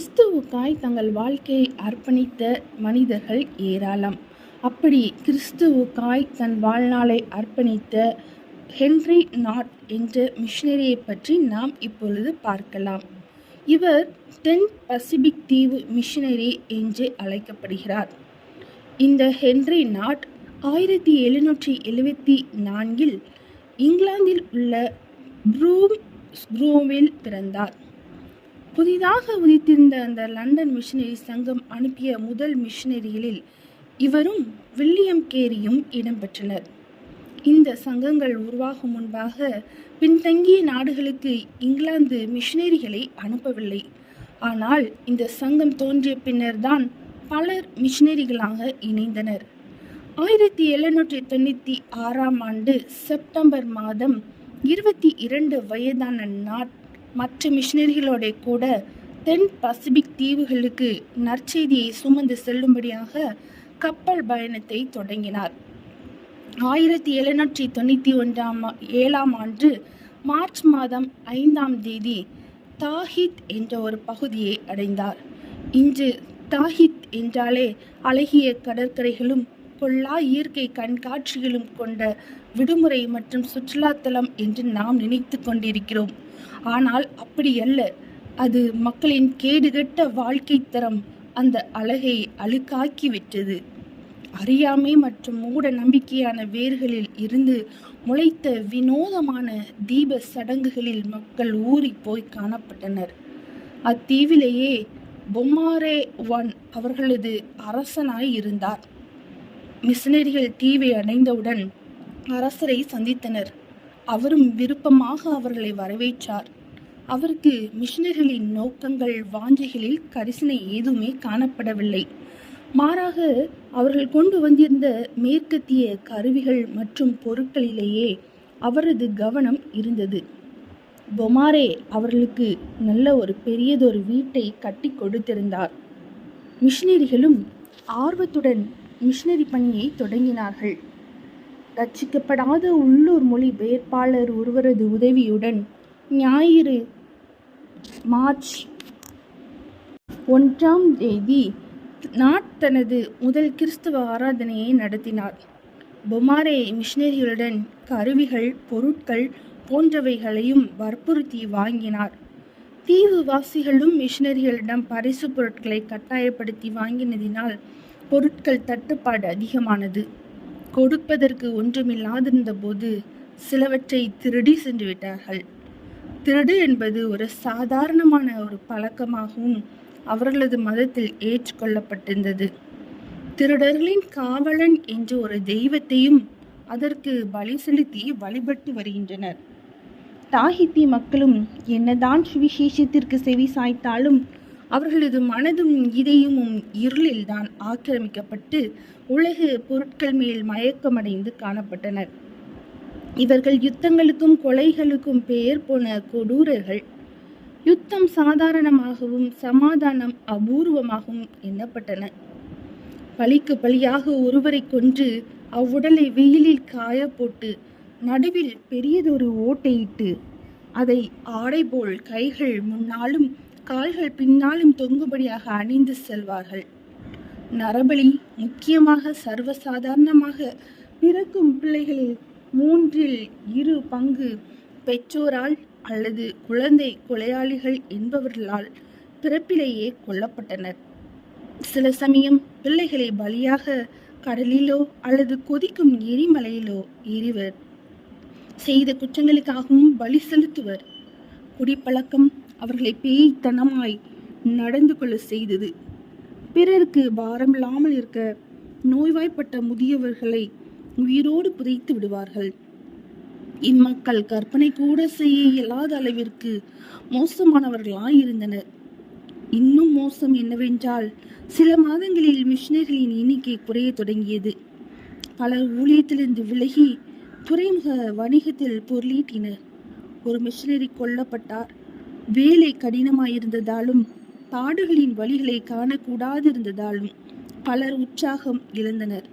கிறிஸ்துவுக்காய் தங்கள் வாழ்க்கையை அர்ப்பணித்த மனிதர்கள் ஏராளம். அப்படி கிறிஸ்துவுக்காய் தன் வாழ்நாளை அர்ப்பணித்த ஹென்றி நாட் என்ற மிஷினரியை பற்றி நாம் இப்பொழுது பார்க்கலாம். இவர் தென் பசிபிக் தீவு மிஷினரி என்று அழைக்கப்படுகிறார். இந்த ஹென்றி நாட் ஆயிரத்தி எழுநூற்றி எழுவத்தி நான்கில் இங்கிலாந்தில் உள்ள ப்ரூம் ப்ரூவில் பிறந்தார். புதிதாக உதித்திருந்த அந்த லண்டன் மிஷினரி சங்கம் அனுப்பிய முதல் மிஷினரிகளில் இவரும் வில்லியம் கேரியும் இடம்பெற்றனர். இந்த சங்கங்கள் உருவாகும் முன்பாக பின்தங்கிய நாடுகளுக்கு இங்கிலாந்து மிஷினரிகளை அனுப்பவில்லை. ஆனால் இந்த சங்கம் தோன்றிய பின்னர்தான் பலர் மிஷினரிகளாக இணைந்தனர். ஆயிரத்தி எழுநூற்றி தொண்ணூற்றி ஆறாம் ஆண்டு செப்டம்பர் மாதம் இருபத்தி இரண்டு வயதான நாட் மற்ற மிஷினரிகளோட கூட தென் பசிபிக் தீவுகளுக்கு நற்செய்தியை சுமந்து செல்லும்படியாக கப்பல் பயணத்தை தொடங்கினார். ஆயிரத்தி எழுநூற்றி தொண்ணூற்றி ஒன்றாம் ஏழாம் ஆண்டு மார்ச் மாதம் ஐந்தாம் தேதி தாஹித் என்ற ஒரு பகுதியை அடைந்தார். இன்று தாஹித் என்றாலே அழகிய கடற்கரைகளும் கொல்லா இயற்கை கண்காட்சிகளும் கொண்ட விடுமுறை மற்றும் சுற்றுலாத்தலம் என்று நாம் நினைத்து கொண்டிருக்கிறோம். ஆனால் அப்படியல்ல. அது மக்களின் கேடுகட்ட வாழ்க்கை தரம் அந்த அழகை அழுக்காக்கி விட்டது அறியாமை மற்றும் மூட நம்பிக்கையான வேர்களில் இருந்து முளைத்த வினோதமான தீப சடங்குகளில் மக்கள் ஊறி போய் காணப்பட்டனர். அத்தீவிலேயே பொம்மாரே ஒன் அவர்களது அரசனாய் இருந்தார் மிஷினரிகள் தீவை அடைந்தவுடன் அரசரை சந்தித்தனர். அவரும் விருப்பமாக அவர்களை வரவேற்றார். அவருக்கு மிஷினர்களின் நோக்கங்கள் வாஞ்சைகளில் கரிசனை ஏதுமே காணப்படவில்லை. மாறாக அவர்கள் கொண்டு வந்திருந்த மேற்கத்திய கருவிகள் மற்றும் பொருட்களிலேயே அவரது கவனம் இருந்தது. பொமாரே அவர்களுக்கு நல்ல ஒரு பெரியதொரு வீட்டை கட்டி கொடுத்திருந்தார். மிஷினரிகளும் ஆர்வத்துடன் மிஷினரி பணியை தொடங்கினார்கள். ரட்சிக்கப்படாத உள்ளூர் மொழி பெயர்ப்பாளர் ஒருவரது உதவியுடன் ஞாயிறு மார்ச் ஒன்றாம் தேதி நாட் தனது முதல் கிறிஸ்துவ ஆராதனையை நடத்தினார். பொமாரே மிஷினரிகளுடன் கருவிகள் பொருட்கள் போன்றவைகளையும் வற்புறுத்தி வாங்கினார். தீவுவாசிகளும் மிஷினரிகளிடம் பரிசு பொருட்களை கட்டாயப்படுத்தி வாங்கினதினால் பொருட்கள் தட்டுப்பாடு அதிகமானது. கொடுப்பதற்கு ஒன்றுமில்லாதிருந்த போது சிலவற்றை திருடி சென்று விட்டார்கள். திருடு என்பது ஒரு சாதாரணமான ஒரு பழக்கமாகவும் அவர்களது மதத்தில் ஏற்றுக்கொள்ளப்பட்டிருந்தது. திருடர்களின் காவலன் என்ற ஒரு தெய்வத்தையும் அதற்கு பலி செலுத்தி வழிபட்டு வருகின்றனர். தாகித்தி மக்களும் என்னதான் சுவிசேஷத்திற்கு செவி சாய்த்தாலும் அவர்களது மனதும் இதயமும் இருளில்தான் ஆக்கிரமிக்கப்பட்டு உலக பொருட்கள் மேல் மயக்கமடைந்து காணப்பட்டனர். இவர்கள் யுத்தங்களுக்கும் கொலைகளுக்கும் பெயர் போன கொடூரர்கள். யுத்தம் சாதாரணமாகவும் சமாதானம் அபூர்வமாகவும் எண்ணப்பட்டன. பழிக்கு பழியாக ஒருவரை கொன்று அவ்வுடலை வெயிலில் காய போட்டு நடுவில் பெரியதொரு ஓட்டையிட்டு அதை ஆடை போல் கைகள் முன்னாலும் கால்கள் பின்னாலும் தொங்குபடியாக அணிந்து செல்வார்கள். நரபலி முக்கியமாக சர்வசாதாரணமாக பிறக்கும் பிள்ளைகளில் மூன்றில் இரு பங்கு பெற்றோரால் அல்லது குழந்தை கொலையாளிகள் என்பவர்களால் பிறப்பிலேயே கொல்லப்பட்டனர். சில சமயம் பிள்ளைகளை பலியாக கடலிலோ அல்லது கொதிக்கும் எரிமலையிலோ எரிவர் செய்த குற்றங்களுக்காகவும் பலி செலுத்துவர். குடிப்பழக்கம் அவர்களை பேய்த்தனமாய் நடந்து கொள்ள செய்தது. பிறருக்கு பாரமில்லாமல் இருக்க நோய்வாய்ப்பட்ட முதியவர்களை உயிரோடு புதைத்து விடுவார்கள். இம்மக்கள் கற்பனை கூட செய்ய இயலாத அளவிற்கு மோசமானவர்களாய் இருந்தனர் இன்னும் மோசம் என்னவென்றால் சில மாதங்களில் மிஷினரிகளின் எண்ணிக்கை குறையத் தொடங்கியது. பலர் ஊழியத்திலிருந்து விலகி துறைமுக வணிகத்தில் பொருளீட்டினர். ஒரு மிஷினரி கொல்லப்பட்டார். வேலை கடினமாயிருந்ததாலும் பாடுகளின் வழிகளை காணக்கூடாதிருந்ததாலும் பலர் உற்சாகம் இழந்தனர்.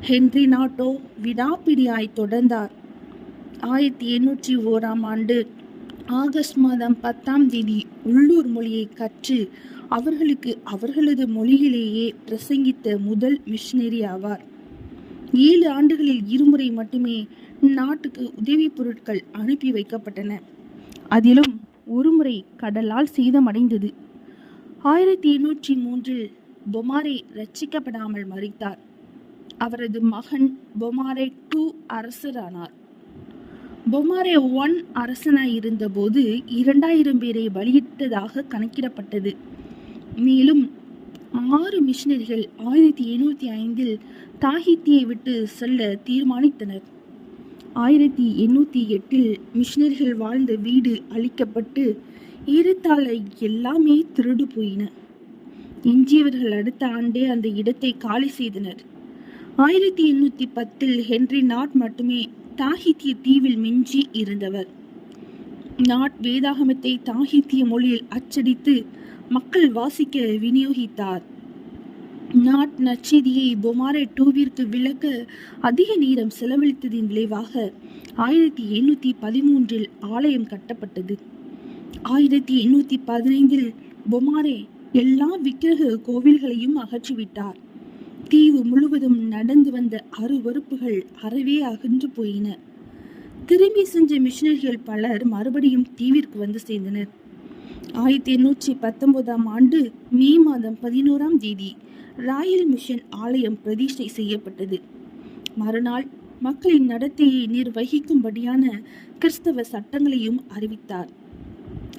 ஹென்றி நாட்டோ விடாப்பிடியாய் தொடர்ந்தார். ஆயிரத்தி எண்ணூற்றி ஓராம் ஆண்டு ஆகஸ்ட் மாதம் பத்தாம் தேதி உள்ளூர் மொழியை கற்று அவர்களுக்கு அவர்களது மொழியிலேயே பிரசங்கித்த முதல் மிஷினரி ஆவார். ஏழு ஆண்டுகளில் இருமுறை மட்டுமே நாட்டுக்கு உதவிப் பொருட்கள் அனுப்பி வைக்கப்பட்டன. அதிலும் ஒருமுறை கடலால் சேதமடைந்தது. ஆயிரத்தி எண்ணூற்றி மூன்றில் பொமாரே ரட்சிக்கப்படாமல் மறித்தார். அவரது மகன் பொமாரே டூ அரசரானார். பொமாரே ஒன் அரசனாய் இருந்தபோது இரண்டாயிரம் பேரை பலியிட்டதாக கணக்கிடப்பட்டது. மேலும் ஆறு மிஷினரிகள் ஆயிரத்தி எண்ணூற்றி ஐந்தில் தாகித்தியை விட்டு செல்ல தீர்மானித்தனர். ஆயிரத்தி எண்ணூற்றி எட்டில் மிஷினரிகள் வாழ்ந்த வீடு அழிக்கப்பட்டு ஏறத்தாழ எல்லாமே திருடு போயின. எஞ்சியவர்கள் அடுத்த ஆண்டே அந்த இடத்தை காலி செய்தனர். ஆயிரத்தி எண்ணூற்றி பத்தில் ஹென்றி நாட் மட்டுமே தாகித்திய தீவில் மிஞ்சி இருந்தவர். நாட் வேதாகமத்தை தாகித்திய மொழியில் அச்சடித்து மக்கள் வாசிக்க விநியோகித்தார். நாட் நற்செய்தியை பொமாரே டூவிற்கு விளக்க அதிக நேரம் செலவழித்ததின் விளைவாக ஆயிரத்தி எண்ணூற்றி பதிமூன்றில் ஆலயம் கட்டப்பட்டது. ஆயிரத்தி எண்ணூற்றி பதினைந்தில் பொமாரே எல்லா விக்கிரக கோவில்களையும் அகற்றிவிட்டார். தீவு முழுவதும் நடந்து வந்த அருவறுப்புகள் அறவே அகன்று போயின. திரும்பி சென்ற மிஷினரிகள் பலர் மறுபடியும் தீவிற்கு வந்து சேர்ந்தனர். ஆயிரத்தி எண்ணூற்றி பத்தொன்பதாம் ஆண்டு மே மாதம் பதினோராம் தேதி ராயல் மிஷன் ஆலயம் பிரதிஷ்டை செய்யப்பட்டது. மறுநாள் மக்களின் நடத்தையை நிர்வகிக்கும்படியான கிறிஸ்தவ சட்டங்களையும் அறிவித்தார்.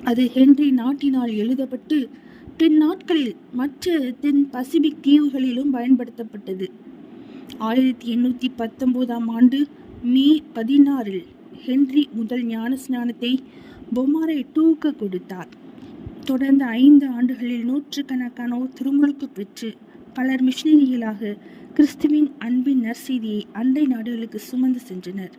அது ஹென்றி நாட்டினால் எழுதப்பட்டு தென் நாட்களில் மற்ற தென் பசிபிக் தீவுகளிலும் பயன்படுத்தப்பட்டது. ஆயிரத்தி எண்ணூற்றி பத்தொன்பதாம் ஆண்டு மே பதினாறில் ஹென்றி முதல் ஞான ஸ்நானத்தை பொமாரை டூக்கு கொடுத்தார். தொடர்ந்து ஐந்து ஆண்டுகளில் நூற்றுக்கணக்கானோர் திருமுழுக்கு பெற்று பலர் மிஷினரிகளாக கிறிஸ்துவின் அன்பின் நற்செய்தியை அண்டை நாடுகளுக்கு சுமந்து சென்றனர்.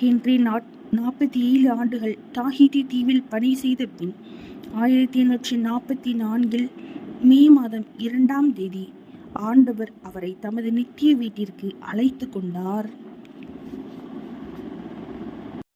ஹென்றி நாட் நாற்பத்தி ஏழு ஆண்டுகள் தாஹிதி தீவில் பணி செய்த பின் ஆயிரத்தி எண்ணூற்றி நாற்பத்தி நான்கில் மே மாதம் இரண்டாம் தேதி ஆண்டவர் அவரை தமது நித்திய வீட்டிற்கு அழைத்து கொண்டார்.